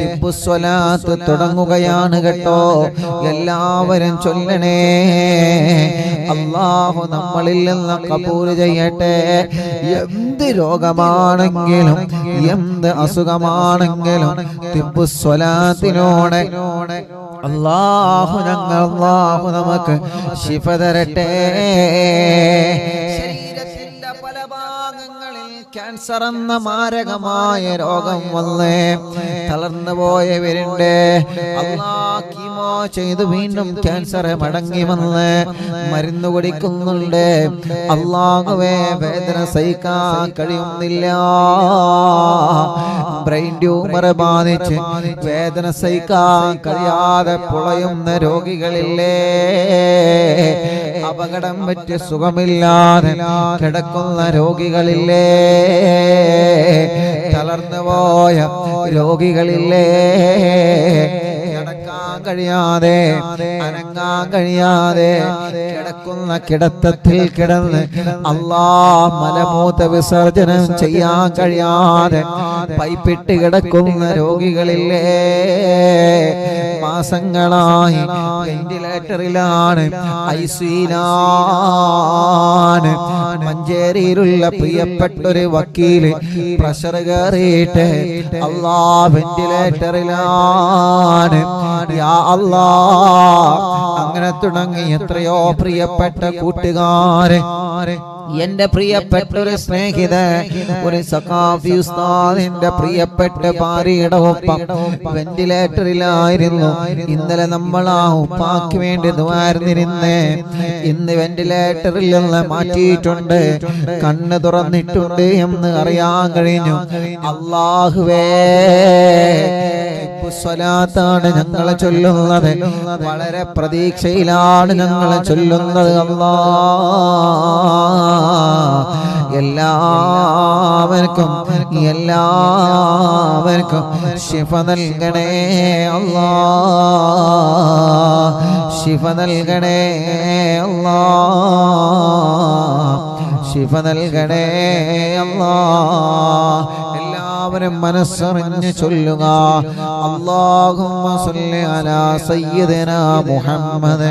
തിബ്ബുസ്വലാത്ത് തുടങ്ങുകയാണ് കേട്ടോ. എല്ലാവരും ചൊല്ലണേ. അള്ളാഹു നമ്മളിൽ നിന്ന് കബൂൽ ചെയ്യട്ടെ. എന്ത് രോഗമാണെങ്കിലും എന്ത് അസുഖമാണെങ്കിലും തിബ്ബുസ്വലാത്തിനോടെ അള്ളാഹു ഞങ്ങൾ അള്ളാഹു നമുക്ക് ശിഫ തരട്ടെ. ക്യാൻസർ എന്ന മാരകമായ രോഗം വന്ന്. തളർന്നു പോയവരുണ്ട് അള്ളാഹ് ചെയ്ത് വീണ്ടും ക്യാൻസർ മടങ്ങി വന്ന് മരുന്ന് കുടിക്കുന്നുണ്ട്. അള്ളാഹുവേ വേദന സഹിക്കാൻ കഴിയുന്നില്ല. ബ്രെയിൻ ട്യൂമർ ബാധിച്ച് വേദന സഹിക്കാൻ കഴിയാതെ പുളയുന്ന രോഗികളില്ലേ? അപകടം പറ്റി സുഖമില്ലാതെ കിടക്കുന്ന രോഗികളില്ലേ? തളർന്നു പോയ രോഗികളില്ലേ? കിടക്കാൻ കഴിയാതെ അനങ്ങാൻ കഴിയാതെ കിടക്കുന്ന കിടത്തത്തിൽ കിടന്ന് അല്ലാ മലമൂത്ത വിസർജനം ചെയ്യാൻ കഴിയാതെ പൈപ്പിട്ട് കിടക്കുന്ന രോഗികളില്ലേ? മാസങ്ങളായി വെന്റിലേറ്ററിലാണ് ഐസിയിലാണ് മഞ്ചേരിയിലുള്ള പ്രിയപ്പെട്ടൊരു വക്കീൽ പ്രഷർ കയറിയിട്ട് അല്ലാ വെന്റിലേറ്ററിലാണ്. അല്ലാ. അങ്ങനെ തുടങ്ങി എത്രയോ പ്രിയപ്പെട്ട കൂട്ടുകാരെ. എന്റെ പ്രിയപ്പെട്ട ഒരു സ്നേഹിത ഒരു സഖാഫി പ്രിയപ്പെട്ട ഭാര്യയുടെ ഒപ്പം വെന്റിലേറ്ററിലായിരുന്നു. ഇന്നലെ നമ്മൾ ആ ഉപ്പാക്ക് വേണ്ടി ദ്വാരുന്നിരുന്ന് ഇന്ന് വെന്റിലേറ്ററിൽ നിന്ന് മാറ്റിയിട്ടുണ്ട്. കണ്ണ് തുറന്നിട്ടുണ്ട് എന്ന് അറിയാൻ കഴിഞ്ഞു. അള്ളാഹുവേ സ്വലാത്താണ് ഞങ്ങളെ ചൊല്ലുന്നത്. വളരെ പ്രതീക്ഷയിലാണ് ഞങ്ങളെ ചൊല്ലുന്നത് എല്ലാവർക്കും എല്ലാവർക്കും ശിഫ നൽകണേ അല്ലാ. ശിഫ നൽകണേ അല്ലാ. ശിഫ നൽകണേ അല്ലാ. എല്ലാവരും മനസ്സറിഞ്ഞ് ചൊല്ലുക. അല്ലാഹുമ്മ സല്ലി അലാ സയ്യിദനാ മുഹമ്മദ്.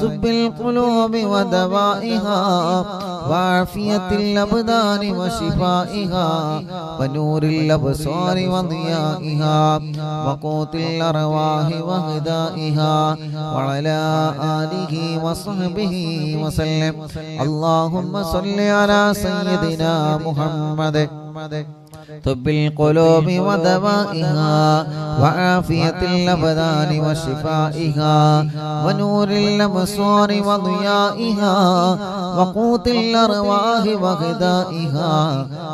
طب القلوب ودوائها وعافية الأبدان وشفائها ونور الأبصار وضيائها وقوت الأرواح وغذائها وعلى آله وصحبه وسلم اللهم صل على سيدنا محمد طب القلوب ودوائها وعافية الأبدان وشفائها ونور الأبصار وضيائها وقوت الأرواح وغذائها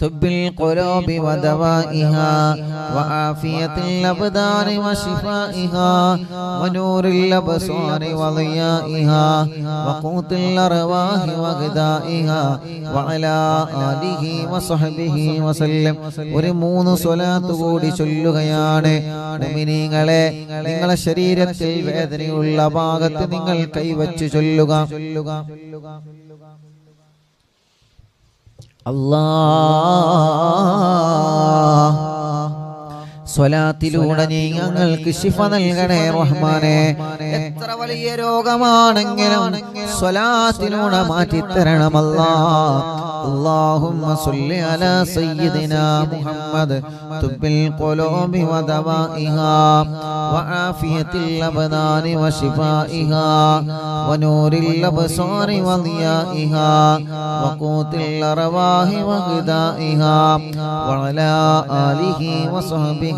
طب القلوب ودوائها وعافية الأبدان وشفائها ونور الأبصار وضيائها وقوت الأرواح وغذائها وعلى آله وصحبه وسلم ഒരു മൂന്ന് സ്വലാത്ത് കൂടി ചൊല്ലുകയാണ് മുഅ്മിനീങ്ങളെ നിങ്ങളെ ശരീരത്തിൽ വേദനയുള്ള ഭാഗത്ത് നിങ്ങൾ കൈവച്ച് ചൊല്ലുക ചൊല്ലുക അല്ലാ സ്വലാത്തിലൂടെ നീ ഞങ്ങൾക്ക് ശിഫ നൽകണേ റഹ്മാനെ എത്ര വലിയ രോഗമാണെങ്കിലും സ്വലാത്തിലൂടെ മാറ്റിത്തരണമല്ല اللهم صل على سيدنا محمد طب القلوب ودوائها وعافية الأبدان وشفائها ونور الأبصار وضيائها وقوت الأرواح وغذائها وعلى آله وصحبه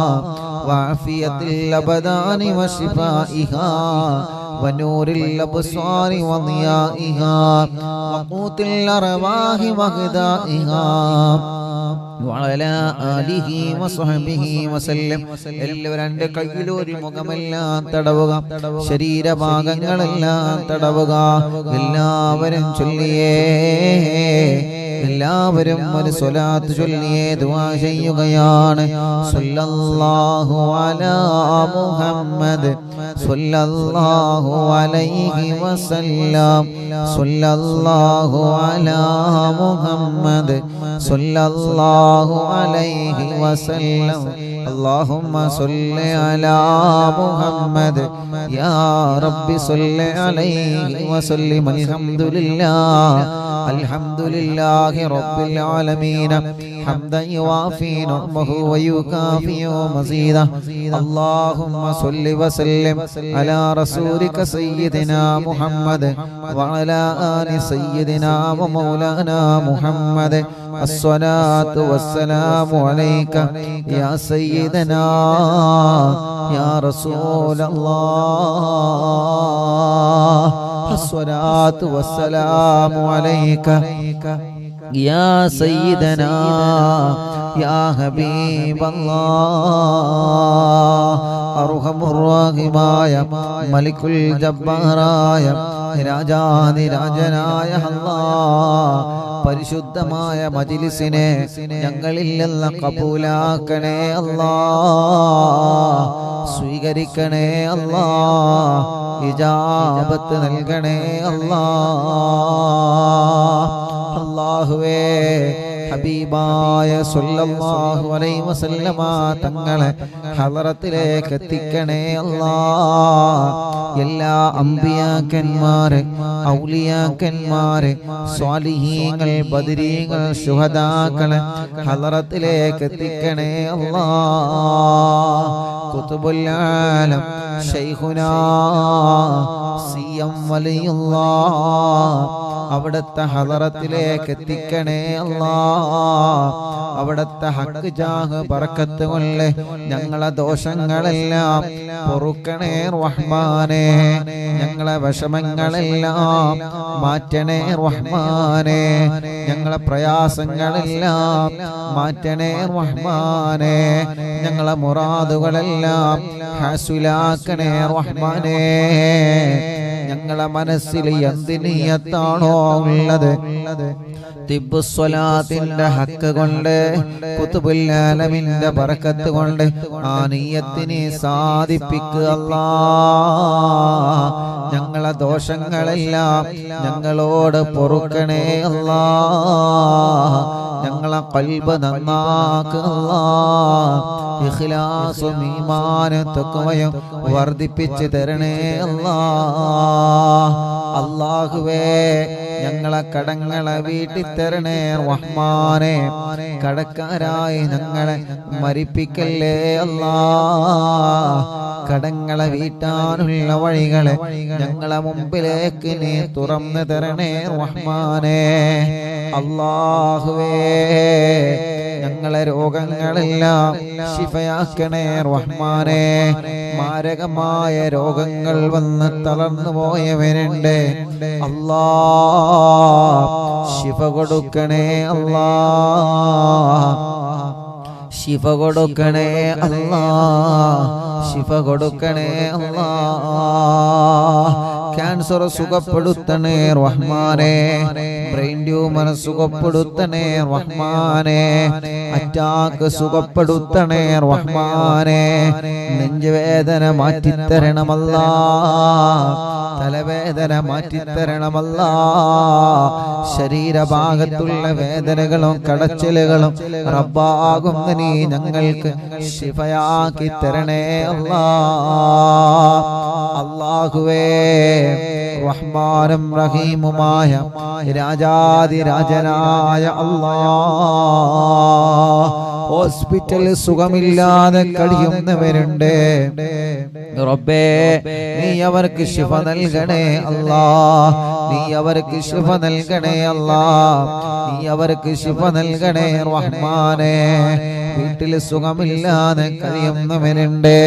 وعافية الأبدان وشفائها ونور الأبصار وضيائها وقوت الأرواح وغذائها وعلى آله وصحبه وسلم എല്ലാവരും രണ്ട് കയ്യിലൊരു മുഖമെല്ലാം തടവുക ശരീരഭാഗങ്ങളെല്ലാം തടവുക എല്ലാവരും ചൊല്ലിയേ എല്ലാവരും ഒരു സ്വലാത്ത് ചൊല്ലിയേ ദുആ ചെയ്യുകയാണ് സല്ലല്ലാഹു അലാ മുഹമ്മദ് സല്ലല്ലാഹു അലൈഹി വസല്ലം സല്ലല്ലാഹു അലാ മുഹമ്മദ് സല്ലല്ലാഹു അലൈഹി വസല്ലം اللهم صل على محمد يا رب صل عليه وسلم الحمد لله الحمد لله رب العالمين. حمدا يوافي نعمه ويكافئ مزيدا اللهم صل وسلم على رسولك سيدنا محمد وعلى آل سيدنا ومولانا محمد. الصلاة والسلام عليك يا سيدنا يا رسول الله. ായ മലിക്കുൽ ജബ്ബാറായ രാജാനിരാജനായ പരിശുദ്ധമായ മജിലിസിനെ ഞങ്ങളിൽ നിന്ന് കപൂലാക്കണേ അല്ലാ സ്വീകരിക്കണേ അല്ലാ ഇജാബത്ത് നൽകണേ അല്ലാ അല്ലാഹുവേ ഹബീബായ സല്ലല്ലാഹു അലൈഹി വസല്ലമ തങ്ങളെ ഹളറത്തിലേക്ക് എത്തിക്കണേ അല്ലാ എല്ലാ അമ്പിയാക്കന്മാരെ ഔലിയാക്കന്മാരെ സ്വാലിഹീങ്ങൾ ബദരീങ്ങൾ ശുഹദാക്കളെ ഹളറത്തിലേക്ക് എത്തിക്കണേ അല്ലാ കുത്തുബുൽ ആലം ശൈഖുനാ സി എം വലിയുള്ള അവിടുത്തെ ഹലറത്തിലേക്ക് എത്തിക്കണേ അല്ലാ അവിടുത്തെ ഹക്ക് ജാഹ് പറക്കത്ത് കൊണ്ട് ഞങ്ങളെ ദോഷങ്ങളെല്ലാം പൊറുക്കണേ റഹ്മാനെ. ഞങ്ങളെ വിഷമങ്ങളെല്ലാം മാറ്റണേ റഹ്മാനെ. ഞങ്ങളെ പ്രയാസങ്ങളെല്ലാം മാറ്റണേ റഹ്മാനെ. ഞങ്ങളെ മുറാദുകളെല്ലാം ഹസുലാക്കണേ റഹ്മാനെ. ഞങ്ങളെ മനസ്സിൽ എന്തിനീയത്താണോ ഉള്ളത്? തിബുസ്വലാത്തിന്റെ ഹക്ക് കൊണ്ട് കുത്തുബുല്ലാലമിന്റെ പറക്കത്ത് കൊണ്ട് ആ നീയത്തിനെ സാധിപ്പിക്കുക ഞങ്ങളെ ദോഷങ്ങളെല്ലാം ഞങ്ങളോട് പൊറുക്കണേ അല്ലാ. ഞങ്ങളെ കൽബ് നന്നാക്കുക അല്ലാ ഇഖ്ലാസും ഈമാനും തഖ്വയും വർദ്ധിപ്പിച്ച് തരണേ അല്ലാ. അല്ലാഹുവേ ഞങ്ങളെ കടങ്ങളെ വീട്ടിൽ തരണേ റഹ്മാനെ. കടക്കാരായി ഞങ്ങളെ മരിപ്പിക്കല്ലേ അല്ലാ. കടങ്ങളെ വീട്ടാനുള്ള വഴികളെ ഞങ്ങളെ മുമ്പിലേക്ക് നീ തുറന്നു തരണേ റഹ്മാനെ. അല്ലാഹുവേ ഞങ്ങളെ രോഗങ്ങളെല്ലാം ശിഫയാക്കണേ റഹ്മാനെ. മാരകമായ രോഗങ്ങൾ വന്ന് തളർന്നു പോയവരുണ്ട്. അല്ലാ ശിഫ കൊടുക്കണേ അല്ലാ. ശിഫ കൊടുക്കണേ അല്ലാ. ശിഫ കൊടുക്കണേ അല്ലാ. ക്യാൻസർ സുഖപ്പെടുത്തണേ റഹ്മാനെ. ബ്രെയിൻ ട്യൂമർ സുഖപ്പെടുത്തണേ റഹ്മാനെ. അറ്റാക്ക് സുഖപ്പെടുത്തണേ റഹ്മാനെ. നെഞ്ചുവേദന മാറ്റിത്തരണമല്ല. തലവേദന മാറ്റിത്തരണമല്ല. ശരീരഭാഗത്തുള്ള വേദനകളും കടച്ചിലുകളും റബ്ബാകുന്ന നീ ഞങ്ങൾക്ക് ശിഫയാക്കി തരണേ അല്ലാ റഹ്മാനും റഹീമുമായ രാജാതിരാജനായ അല്ലാ ഹോസ്പിറ്റലിൽ സുഖമില്ലാതെ കഴിയുന്നവരുണ്ട്. റബ്ബേ നീ അവർക്ക് ശിഫ നൽകണേ അല്ലാ. നീ അവർക്ക് ശിഫ നൽകണേ അല്ലാ. നീ അവർക്ക് ശിഫ നൽകണേ റഹ്മാനെ. വീട്ടിൽ സുഖമില്ലാതെ കഴിയുന്നവരുണ്ട്.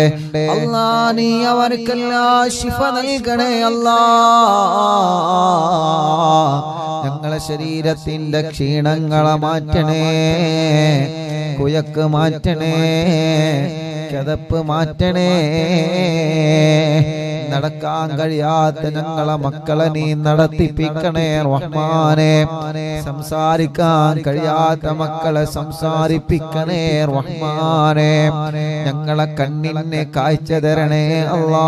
അല്ലാ നീ അവർക്കെല്ലാ ശിഫ നൽകണേ അല്ലാ. ഞങ്ങളെ ശരീരത്തിന്റെ ക്ഷീണങ്ങളെ മാറ്റണേ. കുയക്ക് മാറ്റണേ. കിതപ്പ് മാറ്റണേ. നടക്കാൻ കഴിയാത്ത ഞങ്ങളെ മക്കളെ നീ നടത്തിപ്പിക്കണേ റഹ്മാനെ. സംസാരിക്കാൻ കഴിയാത്ത മക്കളെ സംസാരിപ്പിക്കണേ റഹ്മാനെ. ഞങ്ങളെ കണ്ണിനെ കാഴ്ച തരണേ അല്ലാ.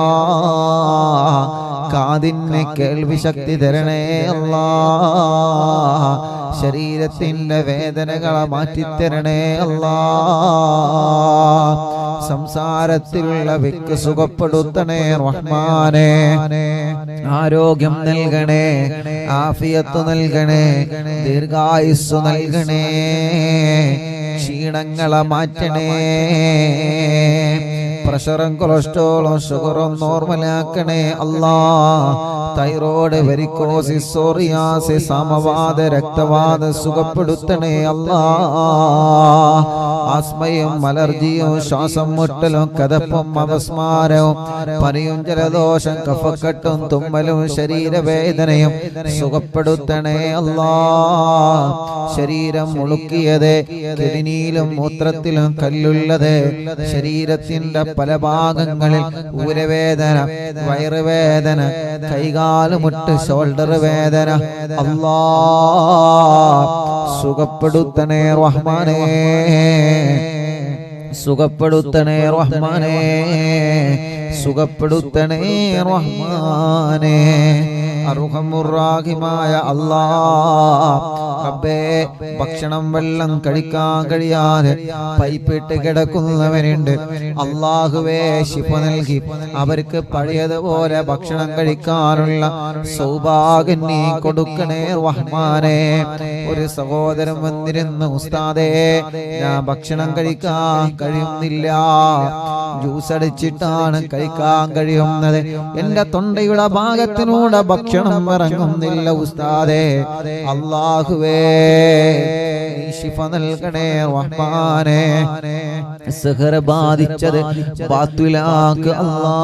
കാതിന് കേൾവി ശക്തി തരണേ അല്ലാ. ശരീരത്തിന്റെ വേദനകളെ മാറ്റിത്തരണേ അല്ലാ. സംസാരത്തിലുള്ള വിക്ക് സുഖപ്പെടുത്തണേ റഹ്മാനെ. ആരോഗ്യം നൽകണേ ആഫിയത്ത് നൽകണേ ദീർഘായുസ് നൽകണേ ക്ഷീണങ്ങളെ മാറ്റണേ. പ്രഷറും കൊളസ്ട്രോളും ഷുഗറും നോർമലാക്കണേ അല്ലാ. തൈറോയ്ഡ് വെരിക്കോസിസ് സോറിയാസിസ് സമവാദ രക്തവാദ സുഖപ്പെടുത്തണേ അല്ലാ. ആസ്മയും അലർജിയും ശ്വാസം മുട്ടലും കഥപ്പും അപസ്മാരവും പനിയും ജലദോഷം കഫക്കെട്ടും തുമ്മലും ശരീരവേദനയും സുഖപ്പെടുത്തണേ അല്ലാ. ശരീരം മുളുക്കിയത് കിഡ്നിയിലും മൂത്രത്തിലും കല്ലുള്ളത് ശരീരത്തിന്റെ പല ഭാഗങ്ങളിൽ ഊരവേദന വയറുവേദന കൈകാലുമുട്ട് ഷോൾഡർ വേദന. അല്ലാ സുഖപ്പെടുത്തണേ റഹ്മാനേ. സുഖപ്പെടുത്തണേ റഹ്മാനേ. സുഖപ്പെടുത്തണേ റഹ്മാനേ. അർഹമുറാഹിമായ അല്ലാ ഭക്ഷണം വെള്ളം കഴിക്കാൻ കഴിയാതെ പൈപ്പിട്ട് കിടക്കുന്നവരുണ്ട്. അള്ളാഹുവേ ശിഫ നൽകി. അവർക്ക് പഴയതുപോലെ ഭക്ഷണം കഴിക്കാനുള്ള സൗഭാഗ്യം കൊടുക്കണേ റഹ്മാനെ. ഒരു സഹോദരൻ വന്നിരുന്നു ഉസ്താദേ ഞാൻ ഭക്ഷണം കഴിക്കാൻ കഴിയുന്നില്ല. ജ്യൂസ് അടിച്ചിട്ടാണ് കഴിക്കാൻ കഴിയുന്നത്. എന്റെ തൊണ്ടയുടെ ഭാഗത്തിനൂടെ ഭക്ഷണം ഇറങ്ങുന്നില്ല ഉസ്താദേ. അള്ളാഹുവേ ശിഫ നൽകണേ റഹ്മാനേ. സഹർ ബാധിച്ചത് ബാത്തുലാക്ക് അല്ലാ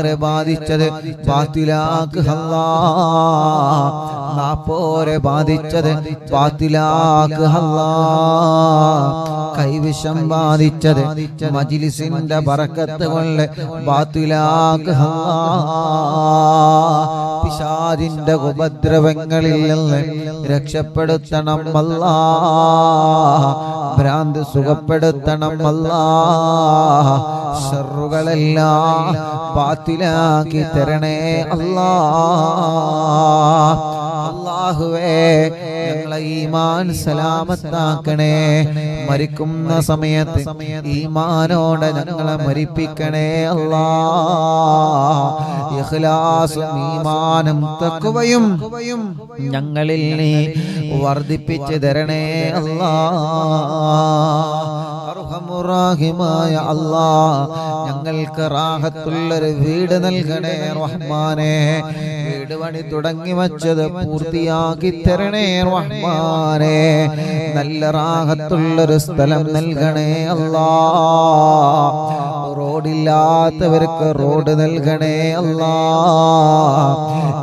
കണ്ണേറെ ബാധിച്ചത് ബാത്തിലാക്ക് ഹല്ലാപ്പോരെ ബാധിച്ചത് ബാത്തിലാക്ക് ഹല്ലാ. കൈവിഷം ബാധിച്ചത് മജിലിസിന്റെ പറക്കത്ത് കൊണ്ട് ബാത്തിലാക്ക് അല്ലാ പിശാദിന്റെ ഉപദ്രവങ്ങളിൽ നിന്ന് രക്ഷപ്പെടുത്തണം അല്ല. ഭ്രാന്ത് സുഖപ്പെടുത്തണം അല്ലാ. ഷറുകളെല്ലാം ബാത്തിലാക്കി തരണേ അല്ലാ. അല്ലാഹുവേ ഞങ്ങളെ ഈമാൻ സലാമത്താക്കണേ. മരിക്കുന്ന സമയത്ത് ഈമാനോടെ ഞങ്ങളെ മരിപ്പിക്കണേ അല്ലാ. ഈമാനും തഖ്വയും ഞങ്ങളിൽ നീ വർദ്ധിപ്പിച്ചു തരണേ അല്ലാ. അർഹമുറാഹിമായ അല്ലാ ഞങ്ങൾക്ക് റാഹത്തുള്ളൊരു വീട് നൽകണേ റഹ്മാനെ. വീട് പണി തുടങ്ങി വച്ചത് പൂർത്തിയാക്കി തരണേ റഹ്മാനെ. നല്ല റാഹത്തുള്ളൊരു സ്ഥലം നൽകണേ അല്ലാ. റോഡില്ലാത്തവർക്ക് റോഡ് നൽകണേ അല്ലാ.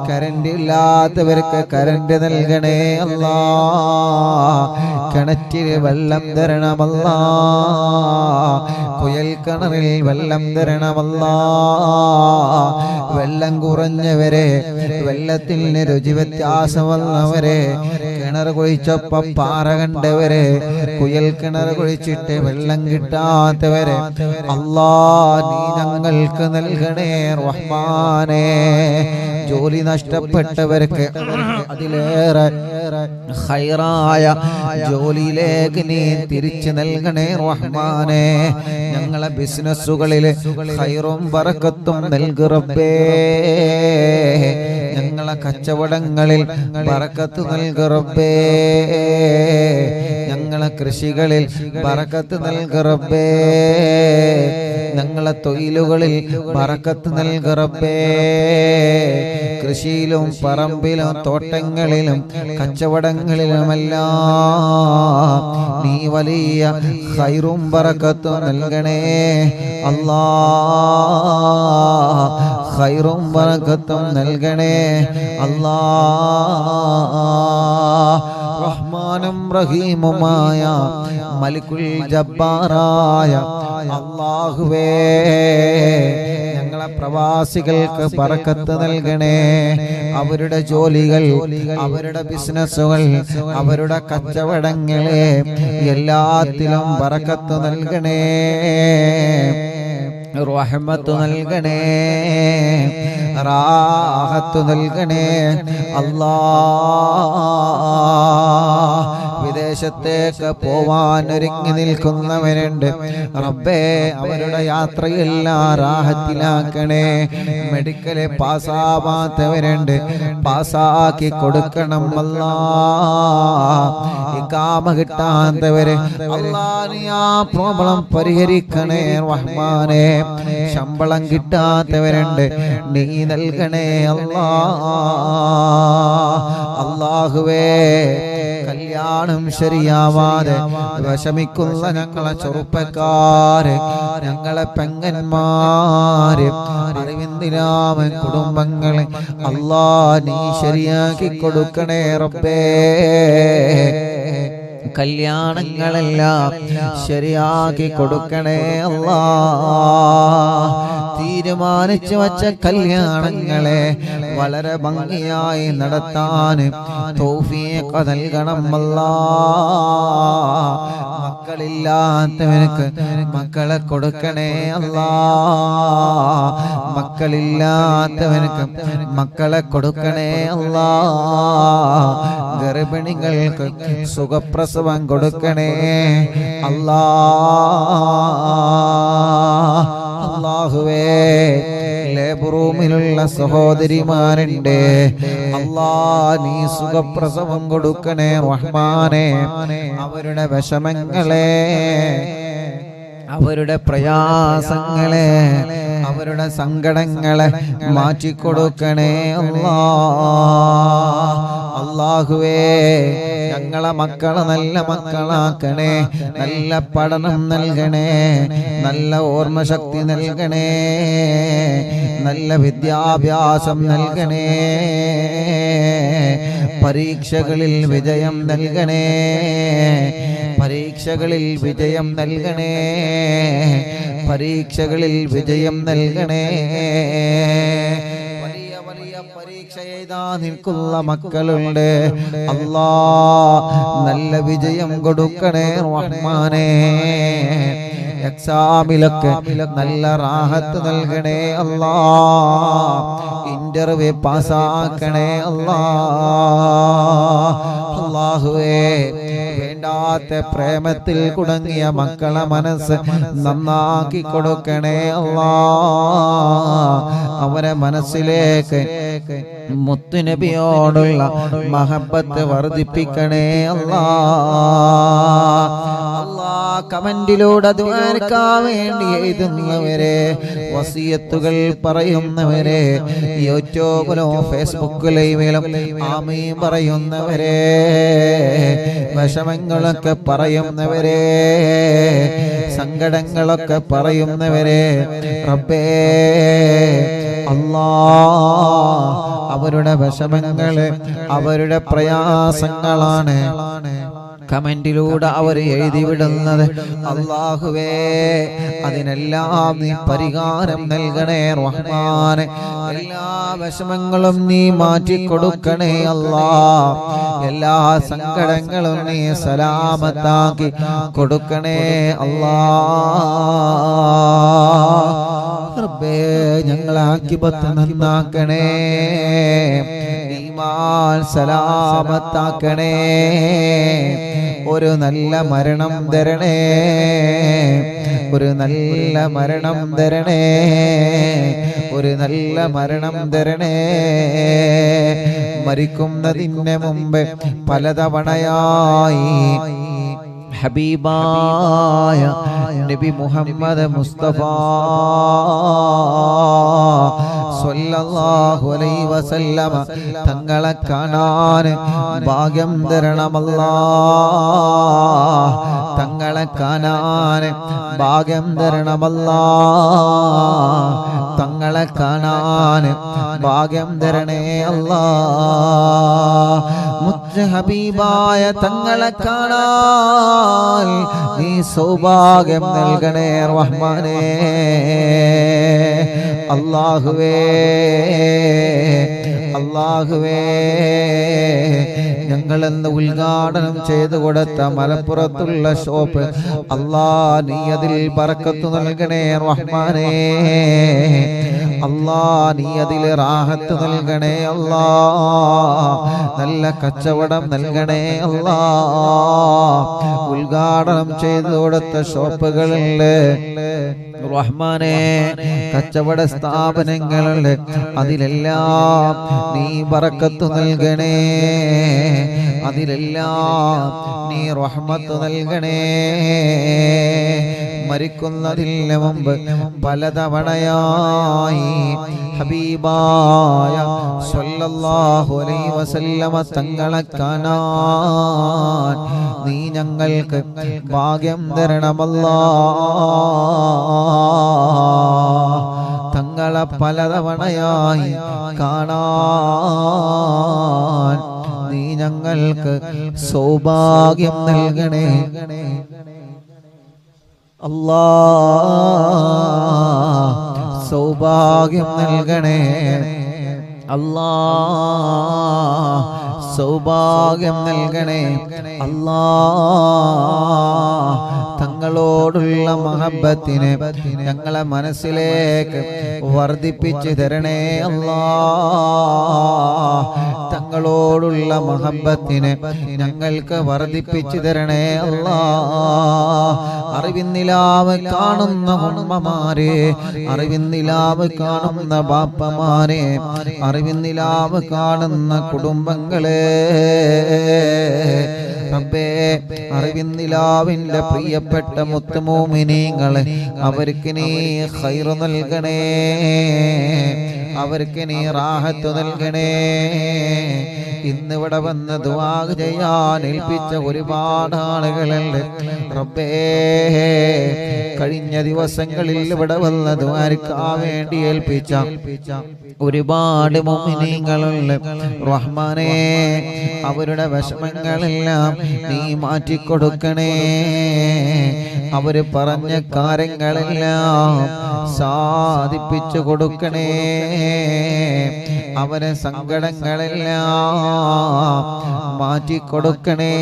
കരണ്ട് ഇല്ലാത്തവർക്ക് കരണ്ട് നൽകണേ അല്ലാ. കിണറ്റിൽ വെള്ളം തരണമല്ല കുയൽ കിണറിൽ വെള്ളം തരണമല്ല വെള്ളം കുറഞ്ഞവരെ വെള്ളത്തിന് രുചി വ്യത്യാസം വന്നവരെ കിണർ കുഴിച്ചപ്പം പാറ കണ്ടവരെ കുയൽ കിണർ കുഴിച്ചിട്ട് വെള്ളം കിട്ടാത്തവരെ അല്ലാ നീ ഞങ്ങൾക്ക് നൽകണേ റഹ്മാനേ. ജോലി നഷ്ടപ്പെട്ടവർക്ക് അതിലേറെ ഹൈറായ ജോലിയിലേക്ക് നീ തിരിച്ചു നൽകണേ റഹ്മാനെ. ഞങ്ങളെ ബിസിനസ്സുകളിൽ ഹൈറും ബറക്കത്തും നൽകുറപ്പേ ഞങ്ങളെ കച്ചവടങ്ങളിൽ പറക്കത്ത് നൽകറബേ ഞങ്ങളെ കൃഷികളിൽ പറക്കത്ത് നൽകറബേ ഞങ്ങളെ തൊഴിലുകളിൽ പറക്കത്ത് നൽകറബേ കൃഷിയിലും പറമ്പിലും തോട്ടങ്ങളിലും കച്ചവടങ്ങളിലുമെല്ലാം നീ വലിയ ഹൈറും പറക്കത്തും നൽകണേ. അല്ലാ ഹൈറും പറക്കത്തും നൽകണേ. അല്ലാ റഹ്മാനും റഹീമുമായ മലിക്കുൽ ജബ്ബാറായ അള്ളാഹുവേ ഞങ്ങളെ പ്രവാസികൾക്ക് പറക്കത്ത് നൽകണേ. അവരുടെ ജോലികൾ അവരുടെ ബിസിനസ്സുകൾ അവരുടെ കച്ചവടങ്ങളെ എല്ലാത്തിലും പറക്കത്ത് നൽകണേ. റഹ്മത്ത് നൽകണേ. റാഹത്ത് നൽകണേ. അല്ലാ വിദേശത്തേക്ക് പോവാൻ ഒരുങ്ങി നിൽക്കുന്നവരുണ്ട്. റബ്ബേ അവരുടെ യാത്രയെല്ലാം റാഹത്തിലാക്കണേ മെഡിക്കൽ പാസ്സാവാത്തവരുണ്ട്. പാസ്സാക്കി കൊടുക്കണം അല്ലാ. കാമ കിട്ടാത്തവര് പ്രോബ്ലം പരിഹരിക്കണേ റഹ്മാനെ. ശമ്പളം കിട്ടാത്തവരുണ്ട്. നീ നൽകണേ അല്ലാ. അല്ലാഹുവേ കല്യാണം ശരിയാവാതെ വിഷമിക്കുന്ന ഞങ്ങളെ ചെറുപ്പക്കാര് ഞങ്ങളെ പെങ്ങന്മാര് അറിവിന്ദിരാമൻ കുടുംബങ്ങളെ. അല്ലാ നീ ശരിയാക്കി കൊടുക്കണേ റബ്ബേ. കല്യാണങ്ങളെല്ലാം ശരിയാക്കി കൊടുക്കണേ അല്ല. തീരുമാനിച്ചു വച്ച കല്യാണങ്ങളെ വളരെ ഭംഗിയായി നടത്താൻ തൗഫീഖ് നൽകണം അല്ലാ മക്കളില്ലാത്തവനക്ക് മക്കളെ കൊടുക്കണേ അല്ലാ. മക്കളില്ലാത്തവനക്ക് മക്കളെ കൊടുക്കണേ അല്ലാ. ഗർഭിണികൾക്ക് സുഖപ്രസവം കൊടുക്കണേ അല്ലാ. അല്ലാഹുവേ. ലേബർ റൂമിലുള്ള സഹോദരിമാരുണ്ട്. അല്ലാ നീ സുഖപ്രസവം കൊടുക്കണേ റഹ്മാനെ. അവരുടെ വിഷമങ്ങളെ അവരുടെ പ്രയാസങ്ങളെ അവരുടെ സങ്കടങ്ങളെ മാറ്റിക്കൊടുക്കണേ അല്ലാ. അള്ളാഹുവേ ഞങ്ങളെ മക്കളെ നല്ല മക്കളാക്കണേ നല്ല പഠനം നൽകണേ നല്ല ഓർമ്മശക്തി നൽകണേ നല്ല വിദ്യാഭ്യാസം നൽകണേ പരീക്ഷകളിൽ വിജയം നൽകണേ പരീക്ഷകളിൽ വിജയം നൽകണേ പരീക്ഷകളിൽ വിജയം നൽകണേ. എഴുതാ നിൽക്കുന്ന മക്കളുണ്ട്. അല്ലാ നല്ല വിജയം കൊടുക്കണേ റഹ്മാനേ. എക്സാമിലൊക്കെ നല്ല റാഹത്ത് നൽകണേ അല്ലാ. ഇന്റർവ്യൂ പാസ്സാക്കണേ അല്ലാ. അല്ലാഹുവേ വേണ്ടാത്ത പ്രേമത്തിൽ കുടങ്ങിയ മക്കളെ മനസ്സ് നന്നാക്കി കൊടുക്കണേ അല്ലാ. അവരെ മനസ്സിലേക്ക് മുത്തുനബിയോടുള്ള മഹബത്ത് വർദ്ധിപ്പിക്കണേ അല്ലാ. കമന്റിലൂടെ ദ്വാരക്കാൻ വേണ്ടി എഴുതുന്നവരെ വസിയത്തുകൾ പറയുന്നവരെ യൂട്യൂബിലോ ഫേസ്ബുക്ക് ലൈവിലും ആമീൻ പറയുന്നവരെ വിഷമങ്ങളൊക്കെ പറയുന്നവരെ സങ്കടങ്ങളൊക്കെ പറയുന്നവരെ റബ്ബേ അവരുടെ വിഷമങ്ങൾ അവരുടെ പ്രയാസങ്ങളാണ്. കമന്റിലൂടെ അവർ എഴുതി വിടുന്നത് അള്ളാഹുവേ അതിനെല്ലാം നീ പരിഹാരം നൽകണേ റഹ്മാനെ. എല്ലാ വിഷമങ്ങളും നീ മാറ്റി കൊടുക്കണേ അല്ലാ. എല്ലാ സങ്കടങ്ങളും നീ സലാമത്താക്കി കൊടുക്കണേ അല്ലാ. റബ്ബേ ഞങ്ങളെ ആക്കിബത്ത് നന്നാക്കണേ ഈമാൻ സലാമത്താക്കണേ. ഒരു നല്ല മരണം തരണേ. ഒരു നല്ല മരണം തരണേ. ഒരു നല്ല മരണം തരണേ. മരിക്കുന്നതിന് മുമ്പ് പലതവണയായി ഹബീബായ നബി മുഹമ്മദ് മുസ്തഫ സ്വല്ലല്ലാഹു അലൈഹി വസല്ലമ തങ്ങളെ കാണാൻ ഭാഗ്യം തരണമല്ലാ. തങ്ങളെ കാണാൻ ഭാഗ്യം തരണമല്ലാ. തങ്ങളെ കാണാൻ ഭാഗ്യം തരണേ അല്ലാ. മുത്ത് ഹബീബായ തങ്ങളെ കാണാൻ നീ സൗഭാഗ്യം നൽകണേ റഹ്മാനേ. അള്ളാഹുവേ അള്ളാഹുവേ ഞങ്ങളെന്ന് ഉദ്ഘാടനം ചെയ്തു കൊടുത്ത മലപ്പുറത്തുള്ള ഷോപ്പ്. അള്ളാ നീ അതിൽ പറക്കത്തു നൽകണേ റഹ്മാനേ. അല്ലാ നീ അതിൽ റാഹത്ത് നൽകണേ അല്ലാ. നല്ല കച്ചവടം നൽകണേ അല്ലാ. ഉദ്ഘാടനം ചെയ്തു കൊടുത്ത ഷോപ്പുകളിൽ റഹ്മാനെ കച്ചവട സ്ഥാപനങ്ങളിൽ അതിലെല്ലാം നീ പറക്കത്തു നൽകണേ. അതിലെല്ലാം നീ റഹ്മത്ത് നൽകണേ. മരിക്കുന്നതിന് മുമ്പ് പലതവണയായി ഹബീബായ സല്ലല്ലാഹു അലൈഹി വസല്ലമ തങ്ങളെ കാണാൻ നീ ഞങ്ങൾക്ക് ഭാഗ്യം തരണമല്ലാ. തങ്ങളെ പലതവണയായി കാണാൻ നീ ഞങ്ങൾക്ക് സൗഭാഗ്യം നൽകണേ. അല്ലാ സൗഭാഗ്യം നൽകണേ. അല്ലാ സൗഭാഗ്യം നൽകണേ. അല്ലാ തങ്ങളോടുള്ള മഹബത്തിന് ഞങ്ങളെ മനസ്സിലേക്ക് വർദ്ധിപ്പിച്ചു തരണേ അല്ലാ. തങ്ങളോടുള്ള മഹബത്തിന് ഞങ്ങൾക്ക് വർദ്ധിപ്പിച്ചു തരണേ അല്ലാ. അറിവിന്നിലാവ് കാണുന്ന ഉമ്മമാരെ അറിവിന്നിലാവ് കാണുന്ന ബാപ്പമാരെ അറിവിന്നിലാവ് കാണുന്ന കുടുംബങ്ങളെ. റബ്ബേ അറിവിന്ദിലാവിന്റെ പ്രിയപ്പെട്ട മുത്തുമോമിനീങ്ങളെ. അവർക്ക് നീ ഹൈറു നൽകണേ. അവർക്ക് നീ റാഹത്ത് നൽകണേ. ഇന്നിവിടെ വന്ന് ദുവാഗ് ചെയ്യാൻ ഏൽപ്പിച്ച ഒരുപാട് ആളുകളുണ്ട്. റബ്ബേ കഴിഞ്ഞ ദിവസങ്ങളിൽ ഇവിടെ വന്ന് ദ്വാരക്കാൻ വേണ്ടി ഏൽപ്പിച്ച ഒരുപാട് മോമിനിങ്ങളുണ്ട്. റഹ്മാനെ അവരുടെ വിഷമങ്ങളെല്ലാം നീ മാറ്റിക്കൊടുക്കണേ. അവർ പറഞ്ഞ കാര്യങ്ങളെല്ലാം സാധിപ്പിച്ചു കൊടുക്കണേ. അവരെ സങ്കടങ്ങളെല്ലാം മാറ്റിക്കൊടുക്കണേ.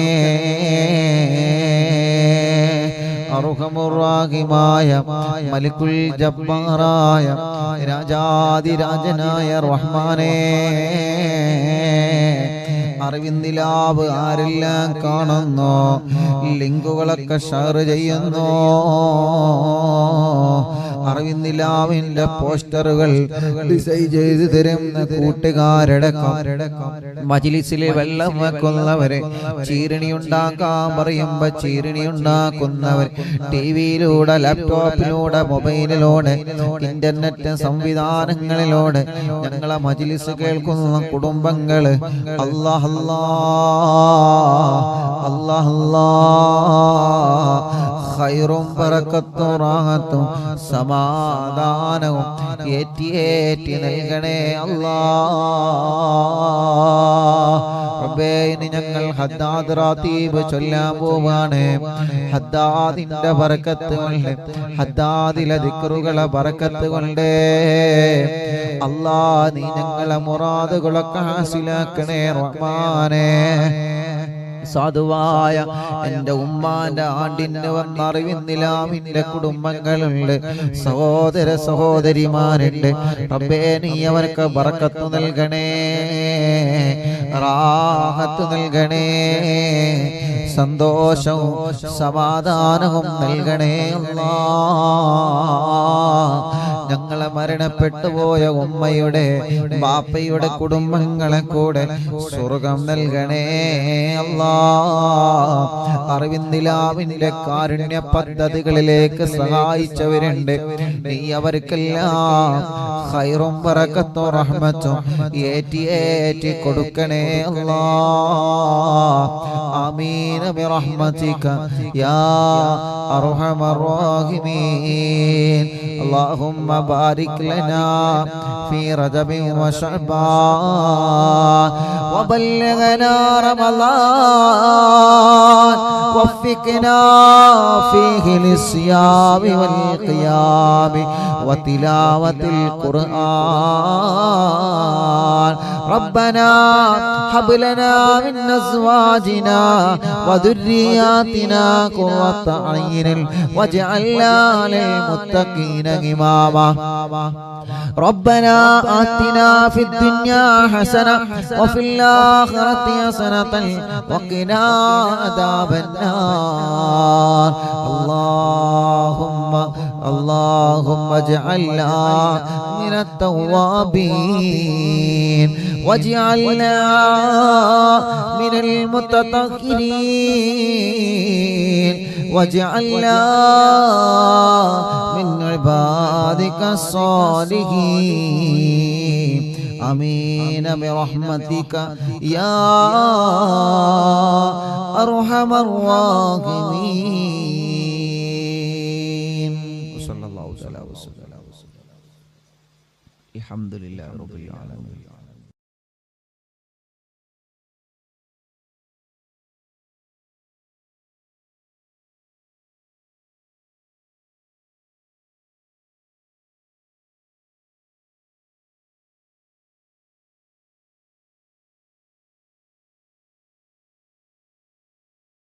അർഹമുറാഹിമായ മലിക്കുൽ ജബ്ബാറായ രാജാതിരാജനായ റഹ്മാനേ. അറിവിന്ദിലാവ് ആരെല്ലാം കാണുന്നു? ലിങ്കുകളൊക്കെ ഷെയർ ചെയ്യുന്നു. അറിവിന്ദിലാവിന്റെ പോസ്റ്ററുകൾ ഡിസൈൻ ചെയ്ത് തരുന്ന കൂട്ടുകാരുടെ മജിലിസിലെ വെള്ളം വെക്കുന്നവരെ ചീരണി ഉണ്ടാക്കാൻ പറയുമ്പോ ചീരണി ഉണ്ടാക്കുന്നവർ ടി വിയിലൂടെ ലാപ്ടോപ്പിലൂടെ മൊബൈലിലൂടെ ഇന്റർനെറ്റ് സംവിധാനങ്ങളിലൂടെ ഞങ്ങളെ മജിലിസ് കേൾക്കുന്ന കുടുംബങ്ങൾ അള്ളാഹല്ലാ അള്ളാഹല്ലാ ഹൈറും ഖൈറും ബറക്കത്തും റാഹത്തും സമാധാനവും ഏറ്റി ഏറ്റി നൽകണേ അല്ലാ റബ്ബേ ഇനി ഞങ്ങൾ ഹദ്ദാദ് റാത്തീബ് ചൊല്ലാൻ പോവാണ്. ഹദ്ദാദിന്റെ ബർക്കത്ത് കൊണ്ട് ഹദ്ദാദിലെ ദിക്റുകളെ ബർക്കത്ത് കൊണ്ട് അല്ലാ നീ ഞങ്ങളെ മുറാദുകളൊക്കെ ഹാസിലാക്കണേ റഹ്മാനേ. സാധുവായ എന്റെ ഉമ്മാന്റെ ആണ്ടിന് വന്നറിവിന്നിലാമിന്റെ കുടുംബങ്ങളുണ്ട്. സഹോദര സഹോദരിമാരുണ്ട്. റബ്ബേ നീ അവർക്ക് വറക്കത്തു നൽകണേ. റാഹത്ത് നൽകണേ. സന്തോഷവും സമാധാനവും നൽകണേ. അല്ലാ ഞങ്ങളെ മരണപ്പെട്ടു പോയ ഉമ്മയുടെ ബാപ്പയുടെ കുടുംബങ്ങളെ കൂടെ സ്വർഗം നൽകണേ അല്ലാ. അറിവിന്ദിലാവിന്റെ കാരുണ്യ പദ്ധതികളിലേക്ക് സഹായിച്ചവരുണ്ട്. നീ അവർക്കെല്ലാം പറക്കത്തും റഹ്മത്തും ഏറ്റി ഏറ്റി കൊടുക്കണേ അല്ലാ. യാ അർഹമർ റഹീമീൻ. اللهم بارك لنا في رجب وشعبان. وبلغنا رمضان. وفقنا فيه للصيام والقيام. وتلاوة القرآن. ربنا هب لنا من أزواجنا وذرياتنا قرة أعين واجعلنا للمتقين إماما. ربنا آتنا في الدنيا حسنة وفي الآخرة حسنة وقنا عذاب النار. اللهم اللهم اجعلنا من التوابين واجعلنا من المتطهرين واجعلنا من عبادك الصالحين. آمين. برحمتك يا أرحم الراحمين.